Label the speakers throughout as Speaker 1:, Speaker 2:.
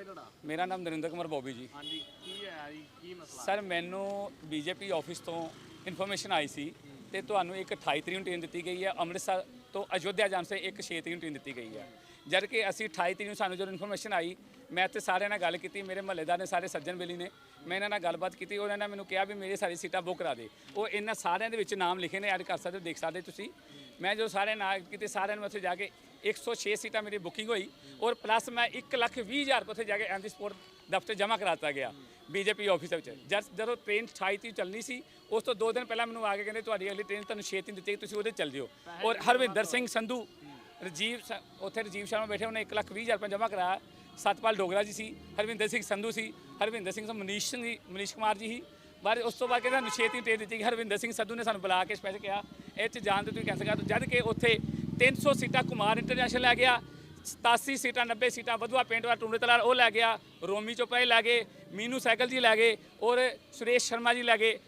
Speaker 1: ਹੈ ਤੁਹਾਡਾ?
Speaker 2: ਮੇਰਾ ਨਾਮ ਨਰਿੰਦਰ ਕੁਮਾਰ ਬੋਬੀ ਜੀ।
Speaker 1: ਹਾਂਜੀ ਕੀ ਹੈ ਜੀ? ਕੀ ਮਸਲਾ?
Speaker 2: ਸਰ ਮੈਨੂੰ ਬੀਜੇਪੀ ਆਫਿਸ ਤੋਂ ਇਨਫੋਰਮੇਸ਼ਨ ਆਈ ਸੀ ਤੇ ਤੁਹਾਨੂੰ ਇੱਕ 28 ਤਰੀਕ ਨੂੰ ਟ੍ਰੇਨ ਦਿੱਤੀ ਗਈ ਹੈ। ਅੰਮ੍ਰਿਤਸਰ ਤੋਂ ਅਯੋਧਿਆ ਜਾਣ ਸੇ ਇੱਕ 6 ਤਰੀਕ ਨੂੰ ਟ੍ਰੇਨ ਦਿੱਤੀ ਗਈ ਹੈ। ਜਦ ਕਿ ਅਸੀਂ 28 ਤਰੀਕ ਨੂੰ ਸਾਨੂੰ ਜਦੋਂ ਇਨਫੋਰਮੇਸ਼ਨ ਆਈ ਮੈਂ ਇੱਥੇ ਸਾਰਿਆਂ ਨਾਲ ਗੱਲ ਕੀਤੀ ਮੇਰੇ ਮਹੱਲੇਦਾਰ ਨੇ ਸਾਰੇ ਸੱਜਣ ਬੇਲੀ ਨੇ ਮੈਂ ਇਹਨਾਂ ਨਾਲ ਗੱਲਬਾਤ ਕੀਤੀ ਉਹਨਾਂ ਨੇ ਮੈਨੂੰ ਕਿਹਾ ਵੀ ਮੇਰੇ ਸਾਰੀ ਸੀਟਾਂ ਬੁੱਕ ਕਰਾ ਦੇ। ਉਹ ਇਹਨਾਂ ਸਾਰਿਆਂ ਦੇ ਵਿੱਚ ਨਾਮ ਲਿਖੇ ਨੇ ਐਡ ਕਰ ਸਕਦੇ ਹੋ ਦੇਖ ਸਕਦੇ ਹੋ ਤੁਸੀਂ। ਮੈਂ ਜਦੋਂ ਸਾਰਿਆਂ ਨਾਲ ਕੀਤੇ ਸਾਰਿਆਂ ਨੂੰ ਉੱਥੇ ਜਾ ਕੇ 106 ਸੀਟਾਂ ਮੇਰੀ ਬੁਕਿੰਗ ਹੋਈ ਔਰ ਪਲੱਸ ਮੈਂ 1 ਲੱਖ 20 ਹਜ਼ਾਰ ਉੱਥੇ ਜਾ ਕੇ ਐਮਪੀ ਸਪੋਰਟ ਦਫ਼ਤਰ ਜਮ੍ਹਾਂ ਕਰਾਤਾ ਗਿਆ ਬੀਜੇਪੀ ਆਫਿਸ ਵਿੱਚ। ਜਦ ਜਦੋਂ ਟ੍ਰੇਨ 28 ਤਰੀਕ ਚੱਲਣੀ ਸੀ ਉਸ ਤੋਂ 2 ਦਿਨ ਪਹਿਲਾਂ ਮੈਨੂੰ ਆ ਕੇ ਕਹਿੰਦੇ ਤੁਹਾਡੀ ਅਗਲੀ ਟ੍ਰੇਨ ਤੁਹਾਨੂੰ 6 ਤਰੀਕ ਦਿੱਤੀ ਗਈ, ਤੁਸੀਂ ਉਹਦੇ 'ਚ ਚੱਲ ਜਿਓ। ਔਰ ਹਰਵਿੰਦਰ ਸਿੰਘ ਸੰਧੂ ਰਜੀਵ ਸ- ਉੱਥੇ ਰਜੀਵ ਸ਼ਰਮਾ ਬੈਠੇ, ਉਹਨੇ 1 ਲੱਖ 20 ਹਜ਼ਾਰ ਰੁਪਏ ਜਮ੍ਹਾਂ ਕਰਾਇਆ। ਸਤਪਾਲ ਡੋਗਰਾ ਜੀ ਸੀ, ਹਰਵਿੰਦਰ ਸਿੰਘ ਸੰਧੂ ਸੀ, ਹਰਵਿੰਦਰ ਸਿੰਘ ਮਨੀਸ਼ ਸਿੰਘ ਮਨੀਸ਼ ਕੁਮਾਰ ਜੀ ਸੀ। ਬਾਅਦ ਉਸ ਤੋਂ ਬਾਅਦ ਕਹਿੰਦਾ ਸਾਨੂੰ 6 ਤਰੀਕ ਦਿੱਤੀ ਗਈ, ਹਰਵਿੰਦਰ ਸਿੰਘ ਸੰਧੂ ਨੇ ਸਾਨੂੰ ਬੁਲਾ ਕੇ ਸਪੈਸ਼ਲ ਕਿਹਾ, ਇਹ 'ਚ ਜਾਣ ਤੇ ਤੁਸੀਂ ਕੈਂਸਲ ਕਰ ਦਿਓ ਜਦ ਕਿ ਉੱਥੇ 300 ਸੀਟਾਂ ਕੁਮਾਰ ਇੰਟਰਨੈਸ਼ਨਲ ਲੈ ਗਿਆ 87 ਸੀਟਾਂ 90 ਸੀਟਾਂ, ਵਧੂਆ ਪਿੰਡ ਵਾਲਾ ਟੂੰਡੇ ਤਲਾਲ ਉਹ ਲੈ ਗਿਆ, ਰੋਮੀ ਚੋਪੜਾ ਲੈ ਗਏ, ਮੀਨੂ ਸਾਈਕਲ ਜੀ ਲੈ ਗਏ, ਔਰ ਸੁਰੇਸ਼ ਸ਼ਰਮਾ ਜੀ ਲੈ ਗਏ।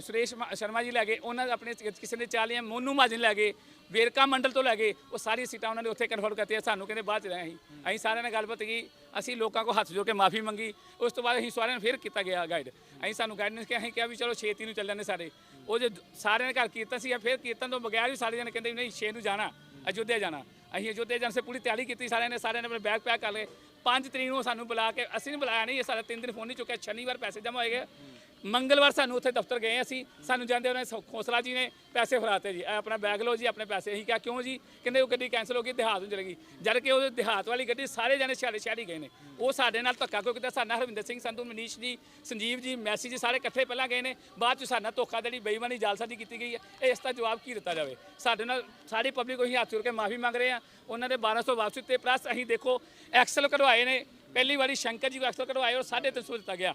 Speaker 2: ਸੁਰੇਸ਼ ਮਾ- ਸ਼ਰਮਾ ਜੀ ਲੈ ਗਏ, ਉਹਨਾਂ ਦੇ ਆਪਣੇ ਕਿਸੇ ਨੇ ਚਾਲੀਆਂ ਮੋਨੂ ਮਾਜਨ ਲੈ ਗਏ, ਵੇਰਕਾ ਮੰਡਲ ਤੋਂ ਲੈ ਗਏ, ਉਹ ਸਾਰੀ ਸੀਟਾਂ ਉਹਨਾਂ ਨੇ ਉੱਥੇ ਕਨਫਰਮ ਕਰਤੀਆਂ, ਸਾਨੂੰ ਕਹਿੰਦੇ ਬਾਅਦ ਚ ਰਹੇ ਅਸੀਂ। ਅਸੀਂ ਸਾਰਿਆਂ ਨਾਲ ਗੱਲਬਾਤ ਕੀਤੀ, ਅਸੀਂ ਲੋਕਾਂ ਕੋ ਹੱਥ ਜੋੜ ਕੇ ਮਾਫੀ ਮੰਗੀ, ਉਸ ਤੋਂ ਬਾਅਦ ਅਸੀਂ ਸਾਰਿਆਂ ਨੂੰ ਫਿਰ ਕੀਤਾ ਗਿਆ ਗਾਈਡ ਅਸੀਂ ਸਾਨੂੰ ਗਾਈਡਨੈਂਸ ਕਿ ਅਸੀਂ ਕਿਹਾ ਵੀ ਚਲੋ ਛੇਤੀ ਨੂੰ ਚੱਲ ਜਾਂਦੇ ਸਾਰੇ। ਉਹ ਜੇ ਸਾਰਿਆਂ ਨੇ ਘਰ ਕੀਰਤਨ ਸੀ ਫਿਰ ਕੀਰਤਨ ਤੋਂ ਬਗੈਰ ਵੀ ਸਾਰੇ ਜਣੇ ਕਹਿੰਦੇ ਵੀ ਨਹੀਂ, ਛੇ ਨੂੰ ਜਾਣਾ, ਅਯੋਧਿਆ ਜਾਣਾ। ਅਸੀਂ ਅਯੋਧਿਆ ਜਾਣ ਸੇ ਪੂਰੀ ਤਿਆਰੀ ਕੀਤੀ, ਸਾਰਿਆਂ ਨੇ ਸਾਰਿਆਂ ਨੇ ਆਪਣੇ ਬੈਗ ਪੈਕ ਕਰ ਲਏ। 5 ਤਰੀਕ ਨੂੰ ਸਾਨੂੰ ਬੁਲਾ ਕੇ, ਅਸੀਂ ਨਹੀਂ ਬੁਲਾਇਆ, ਨਹੀਂ, ਇਹ ਸਾਡਾ ਤਿੰਨ ਦਿਨ ਫੋਨ ਨਹੀਂ ਚੁੱਕਿਆ, ਸ਼ਨੀਵਾਰ ਪੈਸੇ ਜਮ੍ਹਾਂ ਹੋਏ ਗਏ। ਮੰਗਲਵਾਰ ਸਾਨੂੰ ਉੱਥੇ ਦਫ਼ਤਰ ਗਏ ਅਸੀਂ, ਸਾਨੂੰ ਜਾਂਦੇ ਉਹਨਾਂ ਨੇ ਖੋਸਲਾ ਜੀ ਨੇ ਪੈਸੇ ਫੜਾਤੇ ਜੀ। ਆਪਣਾ ਬੈਗ ਲਓ ਜੀ, ਆਪਣੇ ਪੈਸੇ। ਅਸੀਂ ਕਿਹਾ, ਕਿਉਂ ਜੀ? ਕਹਿੰਦੇ, ਉਹ ਗੱਡੀ ਕੈਂਸਲ ਹੋ ਗਈ, ਦਿਹਾਤ ਨੂੰ ਚਲੇਗੀ ਜਦ ਕਿ ਉਹ ਦਿਹਾਤ ਵਾਲੀ ਗੱਡੀ ਸਾਰੇ ਜਾਣੇ ਸ਼ਹਿਰੇ ਸ਼ਹਿਰੀ ਗਏ ਨੇ। ਉਹ ਸਾਡੇ ਨਾਲ ਧੱਕਾ ਕਿਉਂ ਕੀਤਾ? ਸਾਡੇ ਹਰਵਿੰਦਰ ਸਿੰਘ, ਸੰਧੂ, ਮਨੀਸ਼ ਜੀ, ਸੰਜੀਵ ਜੀ, ਮੈਸੀ ਜੀ ਸਾਰੇ ਇਕੱਠੇ ਪਹਿਲਾਂ ਗਏ ਨੇ। ਬਾਅਦ ਚ ਸਾਡਾ ਧੋਖਾ ਧੋਖਾਧੜੀ ਬੇਈਮਾਨੀ, ਜਾਲਸਾਜ਼ੀ ਕੀਤੀ ਗਈ ਹੈ। ਇਹ ਇਸ ਦਾ ਜਵਾਬ ਕੀ ਦਿੱਤਾ ਜਾਵੇ? ਸਾਡੇ ਨਾਲ ਸਾਰੀ ਪਬਲਿਕ ਉਹੀ ਹੱਥ ਜੋੜ ਕੇ ਮਾਫੀ ਮੰਗ ਰਹੇ ਆ ਉਹਨਾਂ ਦੇ 1200 ਵਾਪਸ ਦਿੱਤੇ ਪਲੱਸ ਅਸੀਂ ਦੇਖੋ ਐਕਸਲ ਕਢਵਾਏ ਨੇ। ਪਹਿਲੀ ਵਾਰੀ ਸ਼ੰਕਰ ਜੀ ਕੋ ਐਕਸਲ ਕਢਵਾਏ ਔਰ 350 ਦਿੱਤਾ ਗਿਆ।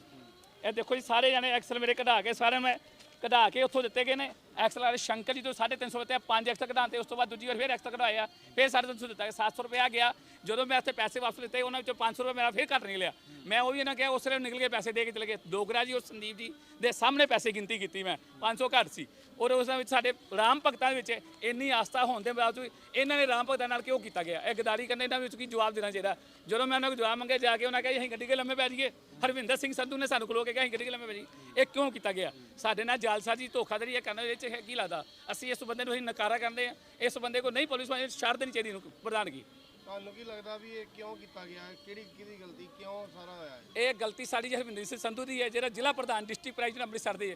Speaker 2: ਇਹ ਦੇਖੋ ਜੀ, ਸਾਰੇ ਜਣੇ ਐਕਸਲ ਮੇਰੇ ਕਢਾ ਕੇ ਸਾਰੇ ਮੈਂ ਕਢਾ ਕੇ ਉੱਥੋਂ ਦਿੱਤੇ ਗਏ ਨੇ। ਐਕਸਲ ਵਾਲੇ ਸ਼ੰਕਰ ਜੀ ਤੋਂ 350 ਦਿੱਤੇ ਪੰਜ ਐਕਸਲ ਕਢਾਉਂਦੇ ਉਸ ਤੋਂ ਬਾਅਦ ਦੂਜੀ ਵਾਰ ਫਿਰ ਐਕਸਲ ਕਢਵਾਏ ਆ ਫਿਰ 350 ਦਿੱਤਾ ਗਿਆ 700 ਰੁਪਏ ਆ ਗਿਆ। ਜਦੋਂ ਮੈਂ ਇੱਥੇ ਪੈਸੇ ਵਾਪਸ ਦਿੱਤੇ ਉਹਨਾਂ ਵਿੱਚੋਂ 500 ਰੁਪਏ ਮੇਰਾ ਫਿਰ ਘੱਟ ਨਿਕਲਿਆ ਮੈਂ ਉਹ ਵੀ ਇਹਨਾਂ ਕਿਹਾ, ਉਸ ਵੇਲੇ ਨਿਕਲ ਕੇ ਪੈਸੇ ਦੇ ਕੇ ਚਲੇ ਗਏ। ਡੋਗਰਾ ਜੀ ਔਰ ਸੰਦੀਪ ਜੀ ਦੇ ਸਾਹਮਣੇ ਪੈਸੇ ਗਿਣਤੀ ਕੀਤੀ ਮੈਂ 500 ਘੱਟ ਸੀ। ਔਰ ਉਸ ਵਿੱਚ ਸਾਡੇ ਰਾਮ ਭਗਤਾਂ ਦੇ ਵਿੱਚ ਇੰਨੀ ਆਸਥਾ ਹੋਣ ਦੇ ਬਾਵਜੂਦ ਇਹਨਾਂ ਨੇ ਰਾਮ ਭਗਤਾਂ ਨਾਲ ਕਿਉਂ ਕੀਤਾ ਗਿਆ? ਇਹ ਗਦਾਰੀ ਕਰਨੇ ਇਹਨਾਂ ਵਿੱਚ ਕੀ ਜਵਾਬ ਦੇਣਾ ਚਾਹੀਦਾ? ਜਦੋਂ ਮੈਂ ਉਹਨਾਂ ਨੂੰ ਜਵਾਬ ਮੰਗਿਆ, ਜਾ ਕੇ ਉਹਨਾਂ ਕਿਹਾ ਅਸੀਂ ਗੱਡੀ ਕੇ ਲੰਮੇ ਪੈ ਜਾਈਏ। ਹਰਵਿੰਦਰ ਸਿੰਘ ਸੰਧੂ ਨੇ ਸਾਨੂੰ ਖਲੋ ਕੇ ਕਿਹਾ, ਅਸੀਂ ਗੱਡੀ ਕੇ ਲੰਮੇ ਪੈ ਜਾਈਏ। ਇਹ ਕਿਉਂ ਕੀਤਾ ਗਿਆ? ਸਾਡੇ ਨਾਲ ਜਾਲਸਾਜ਼ੀ ਧੋਖਾਧੜੀ ਇਹ ਦੇ ਵਿੱਚ ਚ ਕੀ ਲੱਗਦਾ? ਅਸੀਂ ਇਸ ਬੰਦੇ ਨੂੰ ਅਸੀਂ ਨਕਾਰਾ ਕਰਦੇ ਆ ਇਸ ਬੰਦੇ ਕੋ ਨਹੀਂ ਪੁਲਿਸ ਵਾਲੇ ਛੱਡ ਦੇਣੀ ਚਾਹੀਦੀ ਇਹਨੂੰ ਪ੍ਰਧਾਨਗੀ।
Speaker 3: ਤੁਹਾਨੂੰ ਕੀ ਲੱਗਦਾ ਵੀ ਇਹ ਕਿਉਂ ਕੀਤਾ ਗਿਆ? ਹੈ? ਕਿਹੜੀ ਕਿਹਦੀ ਗਲਤੀ? ਕਿਉਂ ਸਾਰਾ ਹੋਇਆ ਹੈ
Speaker 2: ਇਹ ਗਲਤੀ ਸਾਡੀ ਹਰਵਿੰਦਰ ਸਿੰਘ ਸੰਧੂ ਦੀ ਹੈ ਜਿਹੜਾ ਜ਼ਿਲ੍ਹਾ ਪ੍ਰਧਾਨ ਡਿਸਟ੍ਰਿਕਟ ਪ੍ਰਾਈਜ਼ ਅੰਮ੍ਰਿਤਸਰ ਦੇ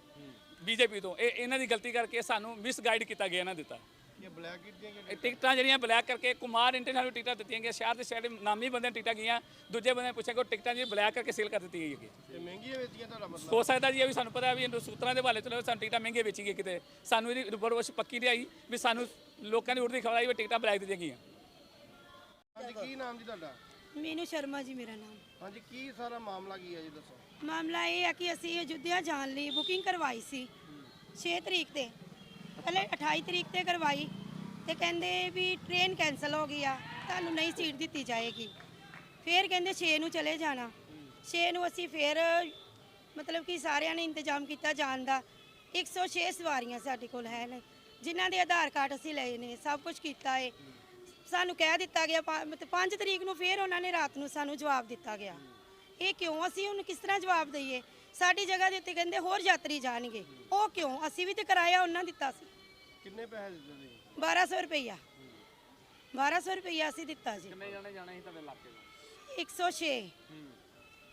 Speaker 2: ਬੀਜੇਪੀ ਤੋਂ। ਇਹ ਇਹਨਾਂ ਦੀ ਗਲਤੀ ਕਰਕੇ ਸਾਨੂੰ ਮਿਸ ਗਾਈਡ ਕੀਤਾ ਗਿਆ ਇਹਨਾਂ ਦਿੱਤਾ
Speaker 3: ਇਹ ਬਲੈਕ ਕੀਤੀਆਂ ਕਿ
Speaker 2: ਇਹ ਟਿਕਟਾਂ ਜਿਹੜੀਆਂ ਬਲੈਕ ਕਰਕੇ ਕੁਮਾਰ ਇੰਟਰਨੈਸ਼ਨਲ ਟਿਕਟਾਂ ਦਿੱਤੀਆਂ ਗਈਆਂ ਸ਼ਹਿਰ ਦੇ ਸ਼ਹਿਰ ਨਾਮੀ ਬੰਦਿਆਂ ਨੂੰ ਟਿਕਟਾਂ ਗਈਆਂ ਦੂਜੇ ਬੰਦੇ ਪੁੱਛਿਆ ਕਿ ਟਿਕਟਾਂ ਜਿਹੜੀ ਬਲੈਕ ਕਰਕੇ ਸੇਲ ਕਰ ਦਿੱਤੀ ਗਈ ਹੈਗੀ
Speaker 3: ਇਹ ਮਹਿੰਗੀਆਂ ਵੇਚੀਆਂ ਤੁਹਾਡਾ ਮਤਲਬ?
Speaker 2: ਹੋ ਸਕਦਾ ਜੀ ਇਹ ਵੀ ਸਾਨੂੰ ਪਤਾ ਵੀ ਇਹਨੂੰ ਸੂਤਰਾਂ ਦੇ ਹਵਾਲੇ ਤੋਂ ਸਾਨੂੰ ਟਿਕਟਾਂ ਮਹਿੰਗੀਆਂ ਵੇਚੀ ਗਈ ਕਿਤੇ। ਸਾਨੂੰ ਇਹਦੀ ਰਿਪੋਰਟ ਵਿੱਚ ਪੱਕੀ ਨਹੀਂ ਆਈ ਵੀ ਸਾਨੂੰ ਲੋਕਾਂ ਦੀ ਉੜਦੀ ਖਬਰ ਆਈ ਵੀ ਟਿਕਟਾਂ ਬਲੈਕ ਦਿੱਤੀਆਂ ਗਈਆਂ।
Speaker 3: ਹਾਂਜੀ ਕੀ ਨਾਮ ਜੀ ਤੁਹਾਡਾ?
Speaker 4: ਮੀਨੂ ਸ਼ਰਮਾ ਜੀ ਮੇਰਾ ਨਾਮ।
Speaker 3: ਹਾਂਜੀ ਕੀ ਸਾਰਾ ਮਾਮਲਾ ਕੀ ਹੈ ਜੀ ਦੱਸੋ?
Speaker 4: ਮਾਮਲਾ ਇਹ ਹੈ ਕਿ ਅਸੀਂ ਅਯੁੱਧਿਆ ਜਾਣ ਲਈ ਬੁਕਿੰਗ ਕਰਵਾਈ ਸੀ। 6 ਤਰੀਕ ਤੇ। ਪਹਿਲੇ 28 ਤਰੀਕ ਤੇ ਕਰਵਾਈ ਤੇ ਕਹਿੰਦੇ ਵੀ ਟ੍ਰੇਨ ਕੈਨਸਲ ਹੋ ਗਈ ਆ, ਤੁਹਾਨੂੰ ਨਹੀਂ ਸੀਟ ਦਿੱਤੀ ਜਾਏਗੀ। ਫਿਰ ਕਹਿੰਦੇ 6 ਨੂੰ ਚਲੇ ਜਾਣਾ। 6 ਨੂੰ ਅਸੀਂ ਫਿਰ ਮਤਲਬ ਕਿ ਸਾਰਿਆਂ ਨੇ ਇੰਤਜ਼ਾਮ ਕੀਤਾ ਜਾਣ ਦਾ। 106 ਸਵਾਰੀਆਂ ਸਾਡੇ ਕੋਲ ਹੈ ਨੇ, ਜਿਨ੍ਹਾਂ ਦੇ ਆਧਾਰ ਕਾਰਡ ਅਸੀਂ ਲਏ ਨੇ, ਸਭ ਕੁਝ ਕੀਤਾ ਏ। ਸਾਨੂੰ ਕਹਿ ਦਿੱਤਾ ਗਿਆ ਪੰ- ਮਤਲਬ 5 ਤਰੀਕ ਨੂੰ ਫਿਰ ਉਹਨਾਂ ਨੇ ਰਾਤ ਨੂੰ ਸਾਨੂੰ ਜਵਾਬ ਦਿੱਤਾ ਗਿਆ। ਇਹ ਕਿਉਂ ਅਸੀਂ ਉਹਨੂੰ ਕਿਸ ਤਰ੍ਹਾਂ ਜਵਾਬ ਦਈਏ? ਸਾਡੀ ਜਗ੍ਹਾ ਦੇ ਉੱਤੇ ਕਹਿੰਦੇ ਹੋਰ ਯਾਤਰੀ ਜਾਣਗੇ। ਉਹ ਕਿਉਂ? ਅਸੀਂ ਵੀ ਤੇ ਕਿਰਾਇਆ ਉਹਨਾਂ ਦਿੱਤਾ ਸੀ।
Speaker 3: ਕਿੰਨੇ ਪੈਸੇ ਦਿੱਤੇ ਤੁਸੀਂ?
Speaker 4: 1200 ਰੁਪਈਆ। 1200 ਰੁਪਈਆ ਅਸੀਂ ਦਿੱਤਾ ਜੀ
Speaker 1: ਕਿੰਨੇ ਜਾਣੇ ਜਾਣੇ ਸੀ ਤੁਹਾਡੇ ਇਲਾਕੇ ਤੋਂ?
Speaker 4: 106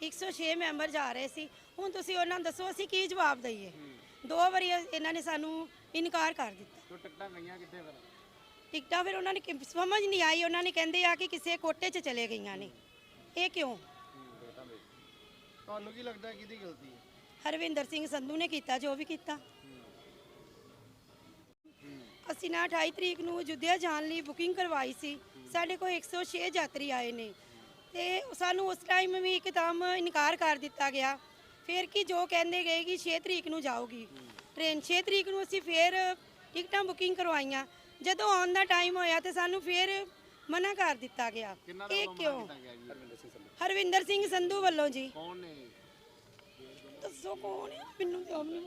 Speaker 4: 106 ਮੈਂਬਰ ਜਾ ਰਹੇ ਸੀ। ਹੁਣ ਤੁਸੀਂ ਉਹਨਾਂ ਨੂੰ ਦੱਸੋ ਅਸੀਂ ਕੀ ਜਵਾਬ ਦਈਏ? ਦੋ ਵਾਰੀ ਇਹਨਾਂ ਨੇ ਸਾਨੂੰ ਇਨਕਾਰ ਕਰ ਦਿੱਤਾ।
Speaker 1: ਤੋ ਟਿਕਟਾਂ ਗਈਆਂ ਕਿੱਥੇ ਫਿਰ?
Speaker 4: ਟਿਕਟਾਂ ਫਿਰ ਉਹਨਾਂ ਨੇ ਕਿ- ਸਮਝ ਨਹੀਂ ਆਈ। ਉਹਨਾਂ ਨੇ ਕਹਿੰਦੇ ਆ ਕਿ ਕਿਸੇ ਕੋਟੇ 'ਚ ਚਲੇ ਗਈਆਂ ਨੇ। ਇਹ ਕਿਉਂ?
Speaker 3: ਤੁਹਾਨੂੰ ਕੀ ਲੱਗਦਾ ਕਿਹਦੀ ਗਲਤੀ ਹੈ?
Speaker 4: ਹਰਵਿੰਦਰ ਸਿੰਘ ਸੰਧੂ ਨੇ ਕੀਤਾ ਜੋ ਵੀ ਕੀਤਾ। ਨਾ 28 ਤਰੀਕ ਨੂੰ ਅਯੁੱਧਿਆ ਜਾਣ ਲਈ ਬੁਕਿੰਗ ਕਰਵਾਈ ਸੀ। ਸਾਡੇ ਕੋਲ 106 ਯਾਤਰੀ ਆਏ ਨੇ। ਤੇ ਸਾਨੂੰ ਉਸ ਟਾਈਮ ਵੀ ਇੱਕਦਮ ਇਨਕਾਰ ਕਰ ਦਿੱਤਾ ਗਿਆ। ਫਿਰ ਕੀ ਜੋ ਕਹਿੰਦੇ ਗਏ ਕਿ 6 ਤਰੀਕ ਨੂੰ ਜਾਊਗੀ। ਟ੍ਰੇਨ 6 ਤਰੀਕ ਨੂੰ ਅਸੀਂ ਫਿਰ ਟਿਕਟਾਂ ਬੁਕਿੰਗ ਕਰਵਾਈਆਂ। ਜਦੋਂ ਆਉਣ ਦਾ ਟਾਈਮ ਹੋਇਆ ਤੇ ਸਾਨੂੰ ਫਿਰ ਮਨਾ ਕਰ ਦਿੱਤਾ ਗਿਆ। ਇਹ ਕਿਉਂ? ਹਰਵਿੰਦਰ ਸਿੰਘ ਸੰਧੂ। ਵੱਲੋਂ ਜੀ।
Speaker 1: ਕੌਣ ਨੇ?
Speaker 4: ਦੱਸੋ ਕੌਣ ਹੈ ਮੈਨੂੰ ਆਪ ਨਹੀਂ